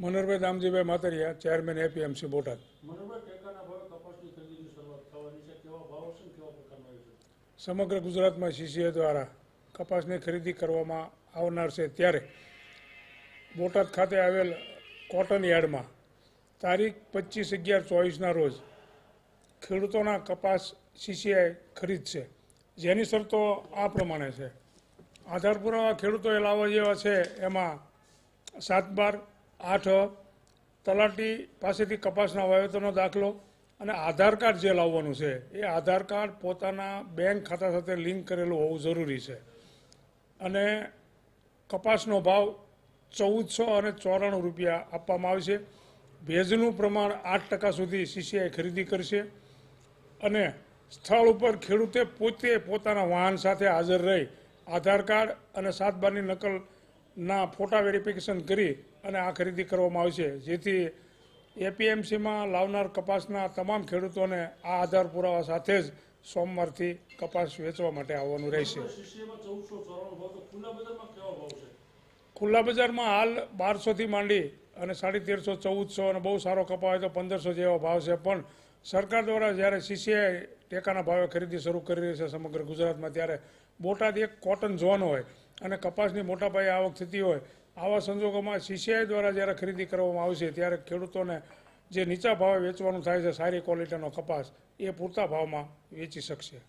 Manoharbhai Damjibhai Matariya chairman APMC Botad. સમગ્ર ગુજરાતમાં CCA દ્વારા કપાસની ખરીદી કરવામાં આવનાર છે. ત્યારે બોટાદ ખાતે આવેલ કોટન યાર્ડમાં તારીખ પચીસ અગિયાર ચોવીસના રોજ ખેડૂતોના કપાસ સીસીઆઈ ખરીદશે જેની શરતો આ પ્રમાણે છે. આધાર પુરાવા ખેડૂતોએ લાવવા જેવા છે. એમાં સાત બાર આઠ તલાટી પાસેથી કપાસના વાવેતરનો દાખલો અને આધાર કાર્ડ જે લાવવાનું છે, એ આધાર કાર્ડ પોતાના બેંક ખાતા સાથે લિંક કરેલું હોવું જરૂરી છે. અને કપાસનો ભાવ ચૌદસો અને ચોરાણું રૂપિયા આપવામાં આવશે ભેજનું પ્રમાણ આઠ ટકા સુધી સીસીઆઈ ખરીદી કરશે અને સ્થળ ઉપર ખેડૂતે પોતે પોતાના વાહન સાથે હાજર રહી આધાર કાર્ડ અને સાત બારની નકલના ફોટા વેરિફિકેશન કરી અને આ ખરીદી કરવામાં આવશે જેથી એપીએમસીમાં લાવનાર કપાસના તમામ ખેડૂતોને આ આધાર પુરાવા સાથે જ સોમવારથી કપાસ વેચવા માટે આવવાનું રહેશે. ખુલ્લા બજારમાં હાલ બારસોથી માંડી અને સાડી તેરસો ચૌદસો અને બહુ સારો કપા હોય તો પંદરસો જેવા ભાવ છે. પણ સરકાર દ્વારા જ્યારે સીસીઆઈ ટેકાના ભાવે ખરીદી શરૂ કરી રહી છે સમગ્ર ગુજરાતમાં, ત્યારે બોટાદ એક કોટન ઝોન હોય અને કપાસની મોટા પાયે આવક થતી હોય, આવા સંજોગોમાં સીસીઆઈ દ્વારા જ્યારે ખરીદી કરવામાં આવશે, ત્યારે ખેડૂતોને જે નીચા ભાવે વેચવાનું થાય છે સારી ક્વોલિટીનો કપાસ, એ પૂરતા ભાવમાં વેચી શકશે.